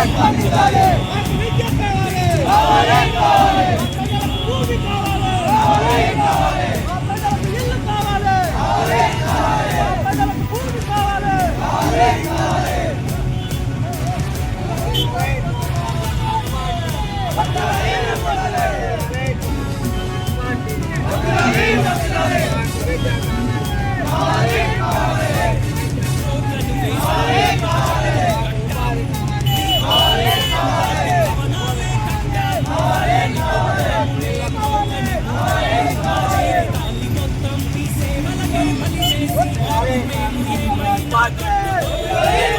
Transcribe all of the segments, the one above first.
కావాలి కావాలి ఈరోజు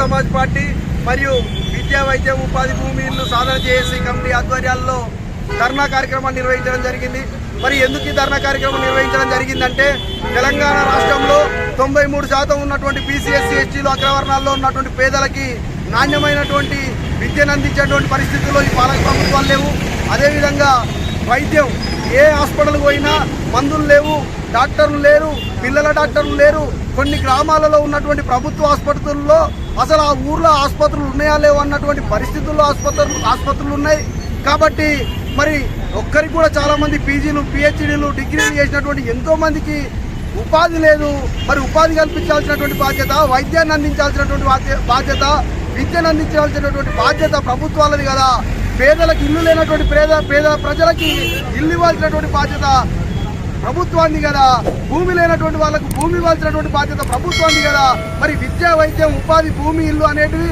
సమాజ్ పార్టీ మరియు విద్యా వైద్య ఉపాధి భూమి ఇల్లు సాధన చేసి కమిటీ ఆధ్వర్యాల్లో ధర్నా కార్యక్రమాన్ని నిర్వహించడం జరిగింది. మరి ఎందుకు ఈ ధర్నా కార్యక్రమం నిర్వహించడం జరిగిందంటే తెలంగాణ రాష్ట్రంలో తొంభై మూడు శాతం ఉన్నటువంటి బీసీఎస్సీ ఎస్టీలు అగ్రవర్ణాల్లో ఉన్నటువంటి పేదలకి నాణ్యమైనటువంటి విద్యను అందించేటువంటి పరిస్థితుల్లో ఈ పాలక ప్రభుత్వాలు లేవు. అదేవిధంగా వైద్యం ఏ హాస్పిటల్కి పోయినా మందులు లేవు డాక్టర్లు లేరు పిల్లల డాక్టర్లు లేరు. కొన్ని గ్రామాలలో ఉన్నటువంటి ప్రభుత్వ ఆసుపత్రుల్లో అసలు ఆ ఊర్లో ఆసుపత్రులు ఉన్నాయా లేవు అన్నటువంటి పరిస్థితుల్లో ఆసుపత్రులు ఆసుపత్రులు ఉన్నాయి. కాబట్టి మరి ఒక్కరికి కూడా చాలామంది పీజీలు పిహెచ్డీలు డిగ్రీలు చేసినటువంటి ఎంతో మందికి ఉపాధి లేదు. మరి ఉపాధి కల్పించాల్సినటువంటి బాధ్యత వైద్యాన్ని అందించాల్సినటువంటి బాధ్యత విద్యను అందించాల్సినటువంటి బాధ్యత ప్రభుత్వాలది కదా. పేదలకు ఇల్లు లేనటువంటి పేద పేద ప్రజలకి ఇల్లు ఇవ్వాల్సినటువంటి బాధ్యత ప్రభుత్వాన్ని కదా భూమి లేనటువంటి వాళ్ళకు భూమి ఇవ్వాల్సినటువంటి బాధ్యత ప్రభుత్వాన్ని కదా. మరి విద్యా వైద్యం ఉపాధి భూమి ఇల్లు అనేటివి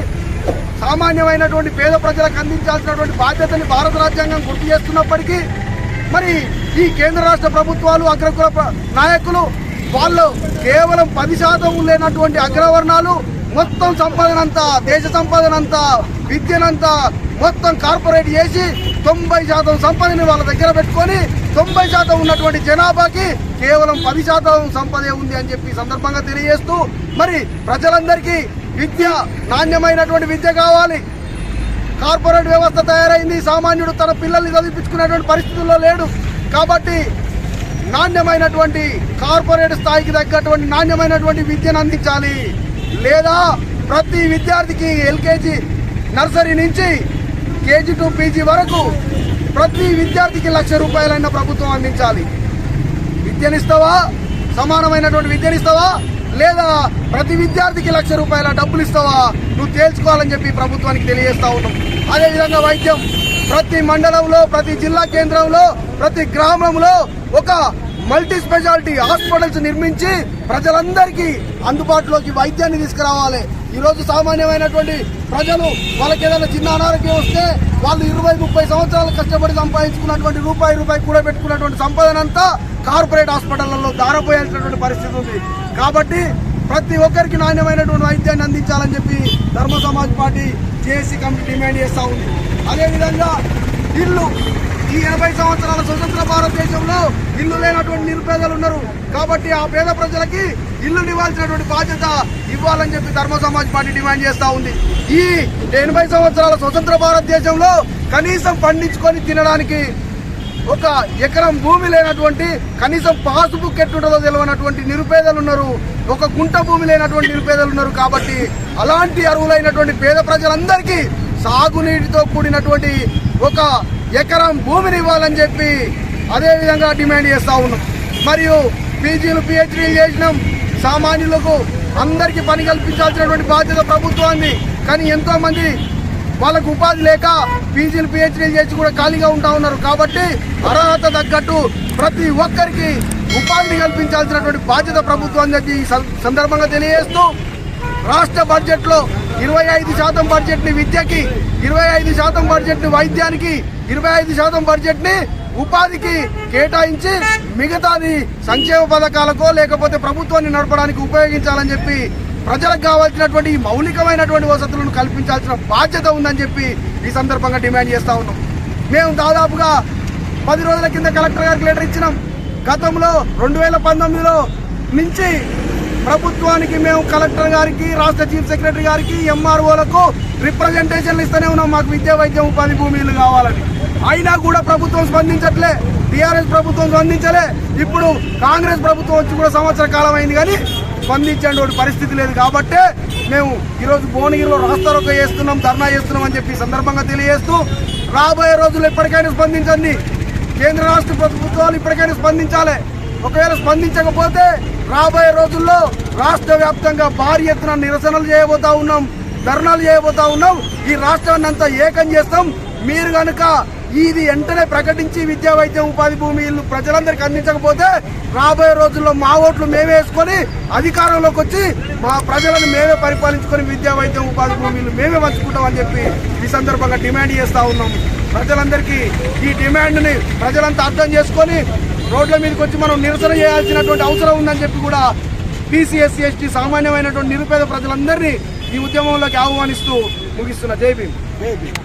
సామాన్యమైనటువంటి పేద ప్రజలకు అందించాల్సినటువంటి బాధ్యతని భారత రాజ్యాంగం గుర్తు చేస్తున్నప్పటికీ మరి ఈ కేంద్ర రాష్ట్ర ప్రభుత్వాలు అగ్రకుల నాయకులు వాళ్ళు కేవలం పది శాతం లేనటువంటి అగ్రవర్ణాలు మొత్తం సంపాదనంతా దేశ సంపాదనంతా విద్యనంతా మొత్తం కార్పొరేట్ చేసి తొంభై శాతం సంపదని వాళ్ళ దగ్గర పెట్టుకొని తొంభై శాతం ఉన్నటువంటి జనాభాకి కేవలం పది శాతం సంపదే ఉంది అని చెప్పి సందర్భంగా తెలియజేస్తూ మరి ప్రజలందరికీ విద్య నాణ్యమైనటువంటి విద్య కావాలి. కార్పొరేట్ వ్యవస్థ తయారైంది సామాన్యుడు తన పిల్లల్ని చదివించుకునేటువంటి పరిస్థితుల్లో లేడు. కాబట్టి నాణ్యమైనటువంటి కార్పొరేట్ స్థాయికి తగ్గటువంటి నాణ్యమైనటువంటి విద్యను అందించాలి. లేదా ప్రతి విద్యార్థికి ఎల్కేజీ నర్సరీ నుంచి కేజీ టు పీజీ వరకు ప్రతి విద్యార్థికి లక్ష రూపాయలైన ప్రభుత్వం అందించాలి. విద్యనిస్తావా? సమానమైనటువంటి విద్యనిస్తావా? లేదా ప్రతి విద్యార్థికి లక్ష రూపాయల డబ్బులు ఇస్తావా నువ్వు తేల్చుకోవాలని చెప్పి ప్రభుత్వానికి తెలియజేస్తా ఉన్నాం. అదేవిధంగా వైద్యం. ప్రతి మండలంలో ప్రతి జిల్లా కేంద్రంలో ప్రతి గ్రామంలో ఒక మల్టీ స్పెషాలిటీ హాస్పిటల్స్ నిర్మించి ప్రజలందరికీ అందుబాటులోకి వైద్యాన్ని తీసుకురావాలి. ఈరోజు సామాన్యమైనటువంటి ప్రజలు వాళ్ళకి ఏదైనా చిన్న అనారోగ్యం వస్తే వాళ్ళు ఇరవై ముప్పై సంవత్సరాలు కష్టపడి సంపాదించుకున్నటువంటి రూపాయి రూపాయి కూడా పెట్టుకున్నటువంటి సంపదనంతా కార్పొరేట్ హాస్పిటళ్ళలో దారపోయాల్సినటువంటి పరిస్థితి ఉంది. కాబట్టి ప్రతి ఒక్కరికి నాణ్యమైనటువంటి వైద్యాన్ని అందించాలని చెప్పి Dharma Samaj party JAC committee demand చేస్తూ ఉంది. అదేవిధంగా ఇల్లు ఈ ఎనభై సంవత్సరాల స్వతంత్ర భారతదేశంలో ఇల్లు లేనటువంటి నిరుపేదలు ఉన్నారు. కాబట్టి ఆ పేద ప్రజలకి ఇల్లు ఇవ్వాల్సినటువంటి బాధ్యత ఇవ్వాలని చెప్పి ధర్మ సమాజ్ పార్టీ డిమాండ్ చేస్తా ఉంది. ఈ ఎనభై సంవత్సరాల స్వతంత్ర భారతదేశంలో కనీసం పండించుకొని తినడానికి ఒక ఎకరం భూమి లేనటువంటి కనీసం పాస్బుక్ ఎట్టుంటుందో తెలియనటువంటి నిరుపేదలు ఉన్నారు. ఒక గుంట భూమి లేనటువంటి నిరుపేదలు ఉన్నారు. కాబట్టి అలాంటి అరువులైనటువంటి పేద ప్రజలందరికీ సాగునీటితో కూడినటువంటి ఒక ఎకరం భూమిని ఇవ్వాలని చెప్పి అదే విధంగా డిమాండ్ చేస్తూ ఉన్నాం. మరియు పీజీలు పిహెచ్డీలు చేసినాం. సామాన్యులకు అందరికీ పని కల్పించాల్సినటువంటి బాధ్యత ప్రభుత్వాన్ని కానీ ఎంతోమంది వాళ్ళకు ఉపాధి లేక పీజీలు పిహెచ్డీలు చేసి కూడా ఖాళీగా ఉంటా ఉన్నారు. కాబట్టి అర్హత తగ్గట్టు ప్రతి ఒక్కరికి ఉపాధిని కల్పించాల్సినటువంటి బాధ్యత ప్రభుత్వం ఈ సందర్భంగా తెలియజేస్తూ రాష్ట్ర బడ్జెట్లో ఇరవై ఐదు శాతం బడ్జెట్ని విద్యకి ఇరవై ఐదు శాతం బడ్జెట్ని వైద్యానికి ఇరవై ఐదు శాతం బడ్జెట్ని ఉపాధికి కేటాయించి మిగతాది సంక్షేమ పథకాలకో లేకపోతే ప్రభుత్వాన్ని నడపడానికి ఉపయోగించాలని చెప్పి ప్రజలకు కావాల్సినటువంటి ఈ మౌలికమైనటువంటి వసతులను కల్పించాల్సిన బాధ్యత ఉందని చెప్పి ఈ సందర్భంగా డిమాండ్ చేస్తా ఉన్నాం. మేము దాదాపుగా పది రోజుల కింద కలెక్టర్ గారికి లెటర్ ఇచ్చినాం. గతంలో రెండు వేల పంతొమ్మిదిలో నుంచి ప్రభుత్వానికి మేము కలెక్టర్ గారికి రాష్ట్ర చీఫ్ సెక్రటరీ గారికి ఎంఆర్ఓలకు రిప్రజెంటేషన్లు ఇస్తూనే ఉన్నాం. మాకు విద్యా వైద్యం ఉపాధి భూమిలు కావాలని. అయినా కూడా ప్రభుత్వం స్పందించట్లే. టీఆర్ఎస్ ప్రభుత్వం స్పందించలే. ఇప్పుడు కాంగ్రెస్ ప్రభుత్వం వచ్చి కూడా సంవత్సర కాలం అయింది కానీ స్పందించేటువంటి పరిస్థితి లేదు కాబట్టే మేము ఈరోజు భువనగిరిలో రాస్తారోక చేస్తున్నాం ధర్నా చేస్తున్నాం అని చెప్పి సందర్భంగా తెలియజేస్తూ రాబోయే రోజుల్లో ఎప్పటికైనా స్పందించండి. కేంద్ర రాష్ట్ర ప్రభుత్వాలు ఇప్పటికైనా స్పందించాలి. ఒకవేళ స్పందించకపోతే రాబోయే రోజుల్లో రాష్ట్ర వ్యాప్తంగా భారీ ఎత్తున నిరసనలు చేయబోతా ఉన్నాం ధర్నాలు చేయబోతా ఉన్నాం. ఈ రాష్ట్రాన్ని అంతా ఏకం చేస్తాం. మీరు కనుక ఇది వెంటనే ప్రకటించి విద్యా వైద్యం ఉపాధి భూమిలు ప్రజలందరికీ అందించకపోతే రాబోయే రోజుల్లో మా ఓట్లు మేమే వేసుకొని అధికారంలోకి వచ్చి మా ప్రజలను మేమే పరిపాలించుకొని విద్యా వైద్యం ఉపాధి భూమిలు మేమే పంచుకుంటామని చెప్పి ఈ సందర్భంగా డిమాండ్ చేస్తూ ఉన్నాం. ప్రజలందరికీ ఈ డిమాండ్ని ప్రజలంతా అర్థం చేసుకొని రోడ్ల మీదకి వచ్చి మనం నిరసన చేయాల్సినటువంటి అవసరం ఉందని చెప్పి కూడా బీసీఎస్సీ ఎస్టీ సామాన్యమైనటువంటి నిరుపేద ప్రజలందరినీ ఈ ఉద్యమంలోకి ఆహ్వానిస్తూ ముగిస్తున్న జై జై భీమ్.